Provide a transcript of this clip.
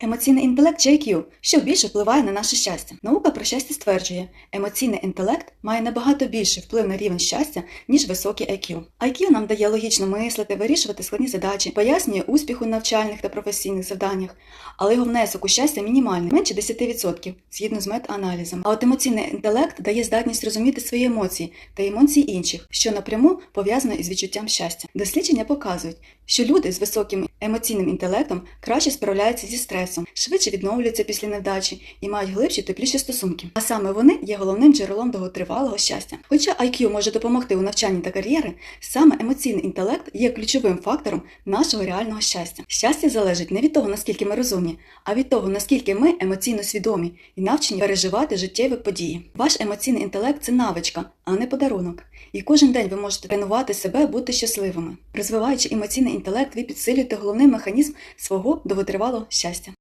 Емоційний інтелект IQ, що більше впливає на наше щастя. Наука про щастя стверджує, емоційний інтелект має набагато більший вплив на рівень щастя, ніж високий IQ. IQ нам дає логічно мислити, вирішувати складні задачі, пояснює успіх у навчальних та професійних завданнях, але його внесок у щастя мінімальний, менше 10%, згідно з мета-аналізом. А от емоційний інтелект дає здатність розуміти свої емоції та емоції інших, що напряму пов'язано із відчуттям щастя. Дослідження показують, що люди з високим емоційним інтелектом краще справляються зі стресом, швидше відновлюються після невдачі і мають глибші тепліші стосунки. А саме вони є головним джерелом довготривалого щастя. Хоча IQ може допомогти у навчанні та кар'єри, саме емоційний інтелект є ключовим фактором нашого реального щастя. Щастя залежить не від того, наскільки ми розумні, а від того, наскільки ми емоційно свідомі і навчені переживати життєві події. Ваш емоційний інтелект це навичка, а не подарунок. І кожен день ви можете тренувати себе бути щасливими. Розвиваючи емоційний інтелект, ви підсилюєте головний механізм свого довготривалого щастя.